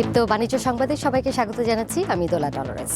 দীপ্ত বাণিজ্য সংবাদে সবাইকে স্বাগত জানাচ্ছি, আমি দোলা ডলরেস।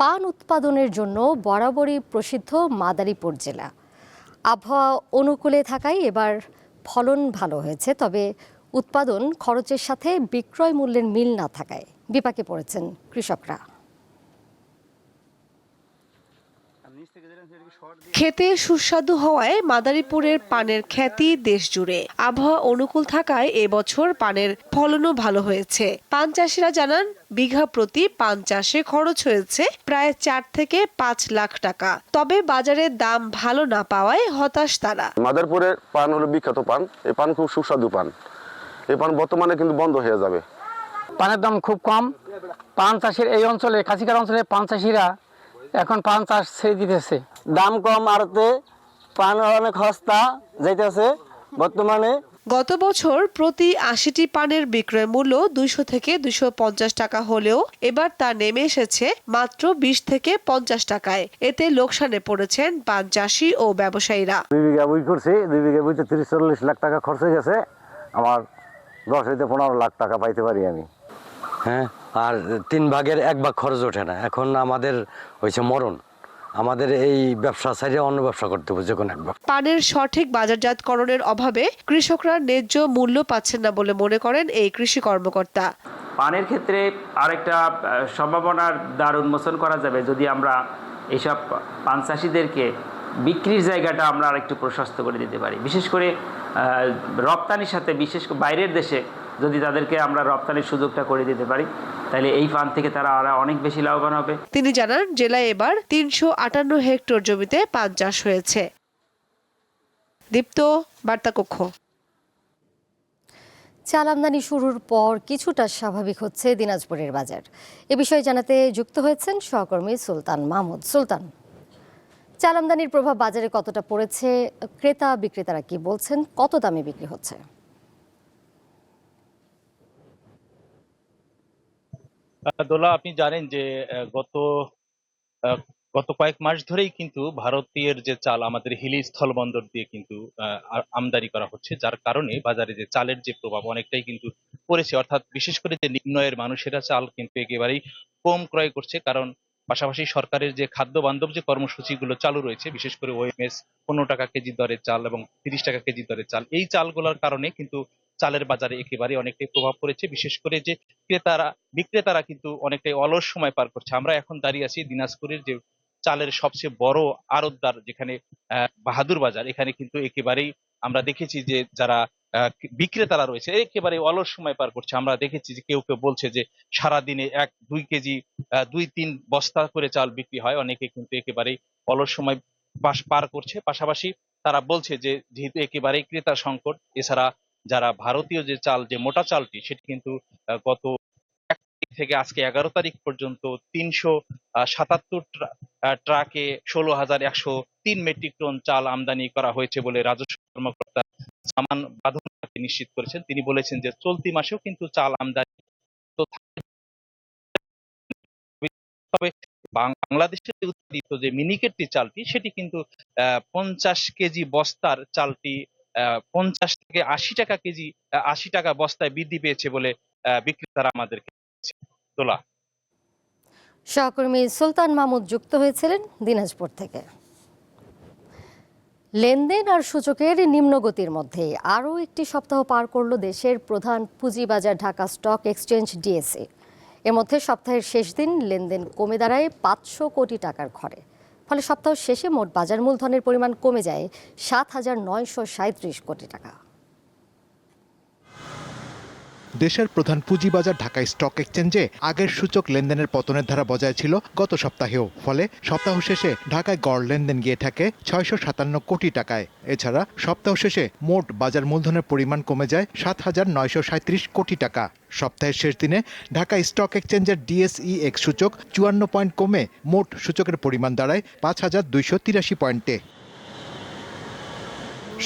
পান উৎপাদনের জন্য বরাবরই প্রসিদ্ধ মাদারীপুর জেলা। আবহাওয়া অনুকূলে থাকায় এবার ফলন ভালো হয়েছে, তবে উৎপাদন খরচের সাথে বিক্রয় মূল্যের মিল না থাকায় বিপাকে পড়েছেন কৃষকরা। খেতে সুস্বাদু হওয়ায় মাদারীপুরের পানের খ্যাতি দেশ জুড়ে আবহাওয়া অনুকূল থাকায় এবছর পানের ফলনও ভালো হয়েছে। পান চাষিরা জানান বিঘা প্রতি পান চাষে খরচ হয়েছে প্রায় চার থেকে পাঁচ লাখ টাকা। তবে বাজারে দাম ভালো না পাওয়ায় হতাশ তারা। মাদারপুরের পান হলো বিখ্যাত পান। এই পান খুব সুস্বাদু পান। এই পান বর্তমানে কিন্তু বন্ধ হয়ে যাবে। পানের দাম খুব কম। পান চাষের এই অঞ্চলে কাছিকার অঞ্চলে পান চাষিরা এখন পান চাষ ছেড়ে দিতেছে। দাম কম আরতে পান অনেক সস্তা যাইতেছে বর্তমানে। গত বছর প্রতি আশিটি পানের বিক্রয় মূল্য দুইশো থেকে দুইশো পঞ্চাশ টাকা হলেও এবার তা নেমে এসেছে মাত্র বিশ থেকে পঞ্চাশ টাকায়। এতে লোকসানে পড়েছেন পান চাষি ও ব্যবসায়ীরা। দুই বিঘা বই করছি দুই বিঘা বইতে তিরিশ চল্লিশ লাখ টাকা খরচ হয়ে গেছে। আমার দশ হইতে পনেরো লাখ টাকা পাইতে পারি আমি। হ্যাঁ আর তিন ভাগের এক ভাগ খরচ ওঠে না। এখন আমাদের হয়েছে মরণ। আমাদের এই ব্যবসা সাইডে অন্য ব্যবসা করতে হবে যে কোনো এক ব্যবসা। পানের সঠিক বাজারজাতকরণের অভাবে কৃষকরা ন্যায্য মূল্য পাচ্ছেন না বলে মনে করেন এই কৃষি কর্মকর্তা। পানের ক্ষেত্রে আরেকটা সম্ভাবনার দ্বার উন্মোচন করা যাবে যদি আমরা এইসব পান চাষিদেরকে বিক্রির জায়গাটা আমরা আরেকটু প্রশস্ত করে দিতে পারি। বিশেষ করে রপ্তানির সাথে বিশেষ করে বাইরের দেশে যদি তাদেরকে আমরা রপ্তানির সুযোগটা করে দিতে পারি তাহলে এই ফান থেকে তারা আরও অনেক বেশি লাভবান হবে। তিনি জানান জেলায় এবার তিনশো আটান্ন হেক্টর জমিতে পান চাষ হয়েছে। দীপ্ত বার্তাকক্ষ। চাল আমদানি শুরুর পর কিছুটা স্বাভাবিক হচ্ছে দিনাজপুরের বাজার। এ বিষয়ে জানাতে যুক্ত হয়েছেন সহকর্মী সুলতান মাহমুদ। সুলতান। চাল আমদানির প্রভাব বাজারে কতটা পড়েছে? ক্রেতা বিক্রেতারা কি বলছেন? কত দামে বিক্রি হচ্ছে? দোলা আপনি জানেন যে গত গত কয়েক মাস ধরেই কিন্তু ভারতীয় যে চাল আমাদের হিলি স্থলবন্দর দিয়ে কিন্তু আমদানি করা হচ্ছে, যার কারণে বাজারে যে চালের যে প্রভাব অনেকটাই কিন্তু পড়েছে। অর্থাৎ বিশেষ করে যে নিম্নয়ের মানুষেরা চাল কিন্তু একেবারেই কম ক্রয় করছে, কারণ পাশাপাশি সরকারের যে খাদ্য বান্ধব যে কর্মসূচিগুলো চালু রয়েছে, বিশেষ করে ওএমএস পনেরো টাকা কেজি দরে চাল এবং তিরিশ টাকা কেজি দরে চাল, এই চালগুলোর কারণে কিন্তু চালের বাজারে একেবারে অনেকটাই প্রভাব পড়েছে। বিশেষ করে যে ক্রেতারা, বিক্রেতারা কিন্তু অনেকটাই অলস সময় পার করছে। আমরা এখন দাঁড়িয়ে আছি দিনাজপুরের যে চালের সবচেয়ে বড় আড়তদার যেখানে বাহাদুর বাজার, এখানে কিন্তু একেবারেই আমরা দেখেছি যে যারা বিক্রেতারা রয়েছে, একেবারে অলস সময় পার করছে। আমরা দেখেছি যে কেউ কেউ বলছে যে সারা দিনে এক, দুই কেজি দুই, তিন বস্তা করে চাল বিক্রি হয়। অনেকে কিন্তু একেবারেই অলস সময় পাস- পার করছে। পাশাপাশি তারা বলছে যে যেহেতু একেবারে ক্রেতা সংকট, এছাড়া যারা ভারতীয় যে চাল, যে মোটা চালটি, সেটি কিন্তু গত এক থেকে আজকে এগারো তারিখ পর্যন্ত তিনশো সাতাত্তর ট্রাকে ষোলো হাজার একশো তিন মেট্রিক টন চাল আমদানি করা হয়েছে বলে রাজস্ব কর্মকর্তা সামান বাঁধন নিশ্চিত করেছেন। তিনি বলেছেন যে, চলতি মাসেও কিন্তু চাল আমদানি তবে বাংলাদেশে উৎপাদিত যে মিনিকেট যে চালটি, সেটি কিন্তু পঞ্চাশ কেজি বস্তার চালটি পঞ্চাশ থেকে আশি টাকা কেজি আশি টাকা বস্তায় বৃদ্ধি পেয়েছে বলে বিক্রেতারা আমাদেরকে তোলা সহকর্মী সুলতান মাহমুদ যুক্ত হয়েছিলেন দিনাজপুর থেকে। লেনদেন আর সূচকের নিম্নগতির মধ্যে আরও একটি সপ্তাহ পার করল দেশের প্রধান পুঁজিবাজার ঢাকা স্টক এক্সচেঞ্জ ডিএসএ এর মধ্যে সপ্তাহের শেষ দিন লেনদেন কমে দাঁড়ায় পাঁচশো কোটি টাকার ঘরে। ফলে সপ্তাহ শেষে মোট বাজার মূলধনের পরিমাণ কমে যায় সাত হাজার নয়শো সাঁত্রিশ কোটি টাকা। দেশের প্রধান পুঁজিবাজার ঢাকা স্টক এক্সচেঞ্জে আগের সূচক লেনদেনের পতনের ধারা বজায় ছিল গত সপ্তাহেও। ফলে সপ্তাহ শেষে ঢাকায় গড় লেনদেন গিয়ে থাকে ছয়শো সাতান্ন কোটি টাকায়। এছাড়া সপ্তাহ শেষে মোট বাজার মূলধনের পরিমাণ কমে যায় সাত হাজার নয়শো সাঁত্রিশ কোটি টাকা। সপ্তাহের শেষ দিনে ঢাকা স্টক এক্সচেঞ্জের ডিএসই এক্স সূচক চুয়ান্ন পয়েন্ট কমে মোট সূচকের পরিমাণ দাঁড়ায় পাঁচ হাজার দুইশো তিরাশি পয়েন্টে।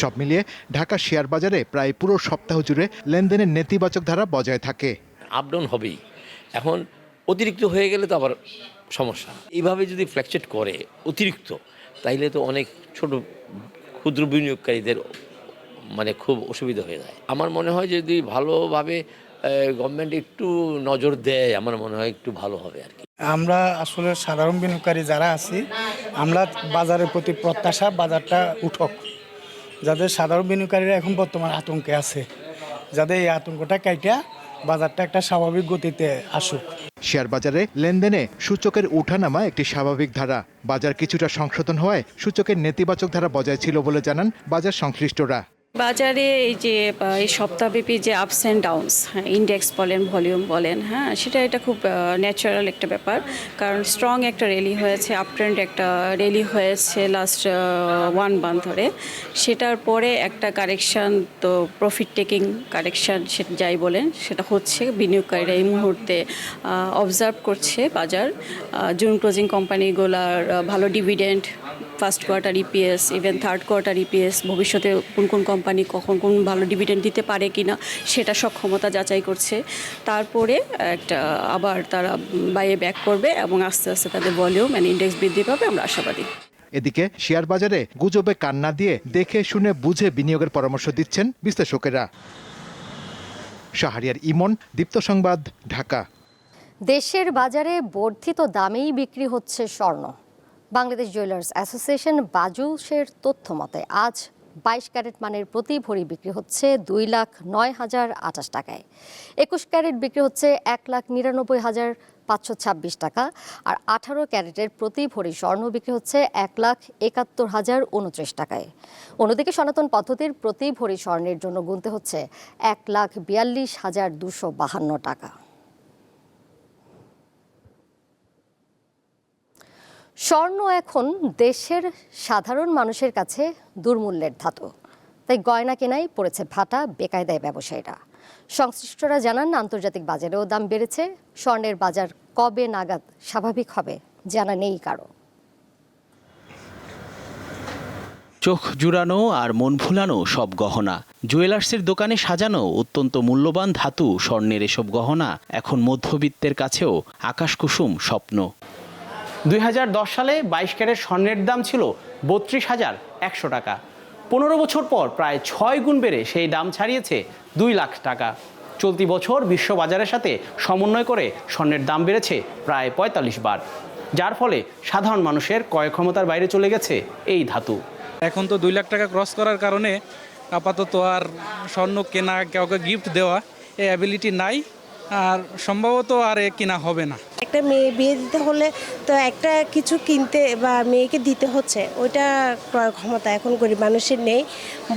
সব মিলিয়ে ঢাকা শেয়ার বাজারে প্রায় পুরো সপ্তাহ জুড়ে লেনদেনের নেতিবাচক ধারা বজায় থাকে। আপডাউন হবেই। এখন অতিরিক্ত হয়ে গেলে তো আবার সমস্যা। এইভাবে যদি ফ্ল্যাকচুয়েট করে অতিরিক্ত তাইলে তো অনেক ছোট ক্ষুদ্র বিনিয়োগকারীদের মানে খুব অসুবিধা হয়ে যায়। আমার মনে হয় যদি ভালোভাবে গভর্নমেন্ট একটু নজর দেয় আমার মনে হয় একটু ভালো হবে আর কি। আমরা আসলে সাধারণ বিনিয়োগকারী যারা আছি আমরা বাজারের প্রতি প্রত্যাশা বাজারটা উঠক। যাদের সাধারণ বিনিয়োগকারীরা এখন বর্তমান আতঙ্কে আছে, যাদের এই আতঙ্কটা কাইটা বাজারটা একটা স্বাভাবিক গতিতে আসুক। শেয়ার বাজারে লেনদেনে সূচকের ওঠানামা একটি স্বাভাবিক ধারা। বাজার কিছুটা সংশোধন হওয়ায় সূচকের নেতিবাচক ধারা বজায় ছিল বলে জানান বাজার সংশ্লিষ্টরা। বাজারে এই যে এই সপ্তাহব্যাপী যে আপস অ্যান্ড ডাউনস হ্যাঁ ইন্ডেক্স বলেন ভলিউম বলেন হ্যাঁ সেটা এটা খুব ন্যাচারাল একটা ব্যাপার। কারণ স্ট্রং একটা র্যালি হয়েছে আপ ট্রেন্ড একটা র্যালি হয়েছে লাস্ট ওয়ান মান্থ ধরে। সেটার পরে একটা কারেকশান তো প্রফিট টেকিং কারেকশান সেটা যাই বলেন, সেটা হচ্ছে, বিনিয়োগকারীরা এই মুহূর্তে অবজার্ভ করছে বাজার। জুন ক্লোজিং কোম্পানিগুলার ভালো dividend first quarter EPS even third quarter EPS ভবিষ্যতে কোন কোন কোম্পানি কখন কোন ভালো ডিভিডেন্ড দিতে পারে কিনা সেটা সক্ষমতা যাচাই করছে। তারপরে একটা আবার তারা বাইয়ে ব্যাক করবে এবং আস্তে আস্তে তাদের ভলিউম অ্যান্ড ইন্ডেক্স বৃদ্ধি পাবে আমরা আশাবাদী। এদিকে শেয়ার বাজারে গুজবে কান্না দিয়ে দেখে শুনে বুঝে বিনিয়োগের পরামর্শ দিচ্ছেন বিশ্লেষকেরা। শাহরিয়ার ইমন দীপ্ত সংবাদ ঢাকা। দেশের বাজারে বর্ধিত দামেই বিক্রি হচ্ছে স্বর্ণ। বাংলাদেশ জুয়েলার্স অ্যাসোসিয়েশন বাজুসের তথ্য মতে, আজ বাইশ ক্যারেট মানের প্রতি ভরি বিক্রি হচ্ছে দুই লাখ নয় হাজার আঠাশ টাকায়। একুশ ক্যারেট বিক্রি হচ্ছে এক লাখ নিরানব্বই হাজার পাঁচশো ছাব্বিশ টাকা, আর আঠারো ক্যারেটের প্রতি ভরি স্বর্ণ বিক্রি হচ্ছে এক লাখ একাত্তর হাজার উনত্রিশ টাকায়। অন্যদিকে সনাতন পদ্ধতির প্রতি ভরি স্বর্ণের জন্য গুনতে হচ্ছে এক লাখ বিয়াল্লিশ হাজার দুশো বাহান্ন টাকা। স্বর্ণ এখন দেশের সাধারণ মানুষের কাছে দুর্মূল্যের ধাতু। তাই গয়না কেনাই পড়েছে ভাটা, বেকায়দায় ব্যবসায়ীরা। সংশ্লিষ্টরা জানান, আন্তর্জাতিক বাজারেও দাম বেড়েছে। স্বর্ণের বাজার কবে নাগাদ স্বাভাবিক হবে, জানা নেই কারও। চোখ জুড়ানো আর মন ভুলানো সব গহনা। জুয়েলার্সের দোকানে সাজানো অত্যন্ত মূল্যবান ধাতু, স্বর্ণের এসব গহনা এখন মধ্যবিত্তের কাছেও আকাশকুসুম স্বপ্ন। দুই হাজার দশ সালে বাইশ ক্যারেট স্বর্ণের দাম ছিল বত্রিশ হাজার একশো টাকা। পনেরো বছর পর প্রায় ছয় গুণ বেড়ে সেই দাম ছাড়িয়েছে দুই লাখ টাকা। চলতি বছর বিশ্ব বাজারের সাথে সমন্বয় করে স্বর্ণের দাম বেড়েছে প্রায় পঁয়তাল্লিশ বার। যার ফলে সাধারণ মানুষের ক্রয় ক্ষমতার বাইরে চলে গেছে এই ধাতু। এখন তো দুই লাখ টাকা ক্রস করার কারণে আপাতত আর স্বর্ণ কেনা, কাউকে গিফট দেওয়া, এই অ্যাবিলিটি নাই। আর সম্ভবত আর এ কেনা হবে না। একটা মেয়ে বিয়ে দিতে হলে তো একটা কিছু কিনতে বা মেয়েকে দিতে হচ্ছে, ওইটা ক্রয় ক্ষমতা এখন গরিব মানুষের নেই।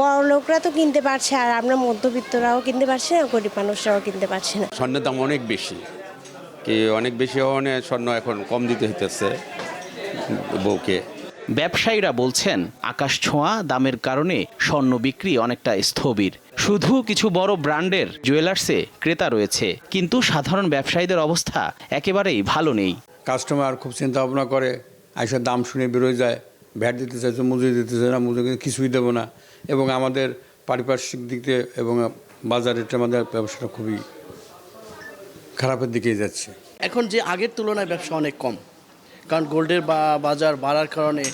বড় লোকরা তো কিনতে পারছে, আর আমরা মধ্যবিত্তরাও কিনতে পারছি না, গরিব মানুষরাও কিনতে পারছি না। স্বর্ণের দাম অনেক বেশি, কি অনেক বেশি হওয়া স্বর্ণ এখন কম দিতে হইতেছে বউকে। ব্যবসায়ীরা বলছেন আকাশ ছোঁয়া দামের কারণে স্বর্ণ বিক্রি অনেকটা স্থবির। শুধু কিছু বড় ব্র্যান্ডের জুয়েলার্সে ক্রেতা রয়েছে কিন্তু সাধারণ ব্যবসায়ীদের অবস্থা একেবারেই ভালো নেই। কাস্টমার খুব চিন্তা ভাবনা করে আইসার দাম শুনে বেরোয় যায় ভ্যাট দিতে চাইছে মজুরি দিতে চাই না মজুরি কিছুই দেবো না। এবং আমাদের পারিপার্শ্বিক দিক দিয়ে এবং বাজারের আমাদের ব্যবসাটা খুবই খারাপের দিকেই যাচ্ছে। এখন যে আগের তুলনায় ব্যবসা অনেক কম। কারণ গোল্ডের বা বাজার বাড়ার কারণে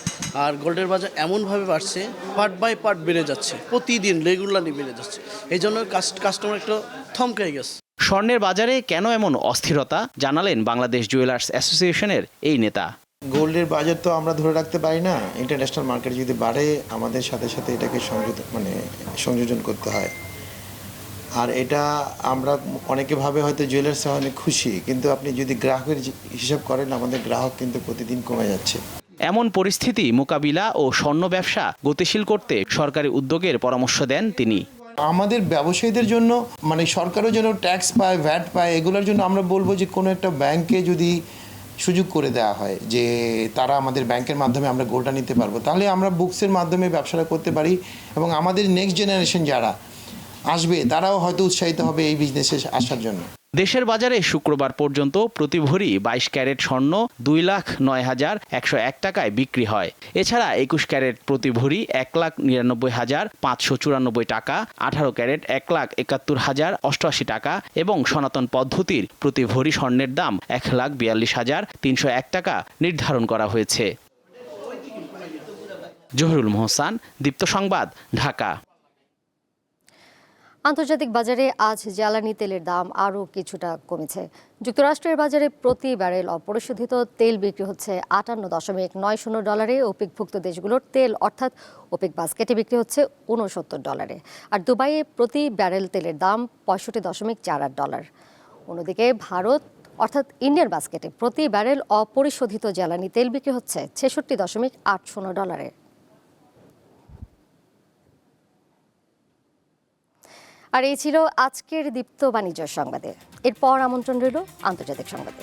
আর গোল্ডের বাজার এমনভাবে বাড়ছে পার্ট বাই পার্ট বেড়ে যাচ্ছে প্রতিদিন রেগুলারলি বেড়ে যাচ্ছে। এই জন্য কাস্টমার একটু থমকে গেছে। স্বর্ণের বাজারে কেন এমন অস্থিরতা জানালেন বাংলাদেশ জুয়েলার্স অ্যাসোসিয়েশনের এই নেতা। গোল্ডের বাজার তো আমরা ধরে রাখতে পারি না। ইন্টারন্যাশনাল মার্কেট যদি বাড়ে আমাদের সাথে সাথে এটাকে সংযুক্ত মানে সংযোজন করতে হয়। আর এটা আমরা অনেকে ভাবে হয়তো জুয়েলার্স অনেক খুশি কিন্তু আপনি যদি গ্রাহকের হিসাব করেন আমাদের গ্রাহক কিন্তু প্রতিদিন কমে যাচ্ছে। এমন পরিস্থিতি মোকাবিলা ও স্বর্ণ ব্যবসা গতিশীল করতে সরকারি উদ্যোগের পরামর্শ দেন তিনি। আমাদের ব্যবসায়ীদের জন্য মানে সরকারও যেন ট্যাক্স পায় ভ্যাট পায় এগুলোর জন্য আমরা বলব যে কোনো একটা ব্যাংকে যদি সুযোগ করে দেওয়া হয় যে তারা আমাদের ব্যাংকের মাধ্যমে আমরা গোল্ডটা নিতে পারব তাহলে আমরা বুকসের মাধ্যমে ব্যবসাটা করতে পারি এবং আমাদের নেক্সট জেনারেশন যারা আসবে, তারাও হয়তো উৎসাহিত হবে এই বিজনেসে আসার জন্য। দেশের বাজারে শুক্রবার পর্যন্ত প্রতি ভরি বাইশ ক্যারেট স্বর্ণ দুই লাখ নয় হাজার একশো এক টাকায় বিক্রি হয়। এছাড়া একুশ ক্যারেট প্রতি ভরি এক লাখ নিরানব্বই হাজার পাঁচশো চুরানব্বই টাকা, আঠারো ক্যারেট এক লাখ একাত্তর হাজার অষ্টআশি টাকা এবং সনাতন পদ্ধতির প্রতি ভরি স্বর্ণের দাম এক লাখ বিয়াল্লিশ হাজার তিনশো এক টাকা নির্ধারণ করা হয়েছে। জহুরুল মোহসান, দীপ্ত সংবাদ, ঢাকা। আন্তর্জাতিক বাজারে আজ জ্বালানি তেলের দাম আরও কিছুটা কমেছে। যুক্তরাষ্ট্রের বাজারে প্রতি ব্যারেল অপরিশোধিত তেল বিক্রি হচ্ছে আটান্ন দশমিক নয় শূন্য ডলারে, ওপিকভুক্ত দেশগুলোর তেল অর্থাৎ ওপিক বাস্কেটে বিক্রি হচ্ছে উনসত্তর ডলারে আর দুবাইয়ে প্রতি ব্যারেল তেলের দাম পঁয়ষট্টি দশমিক চার আট ডলার। অন্যদিকে ভারত অর্থাৎ ইন্ডিয়ান বাস্কেটে প্রতি ব্যারেল অপরিশোধিত জ্বালানি তেল বিক্রি হচ্ছে ছেষট্টি দশমিক আট শূন্য ডলারে। আর এই ছিল আজকের দীপ্ত বাণিজ্য সংবাদে। এরপর আমন্ত্রণ রইল আন্তর্জাতিক সংবাদে।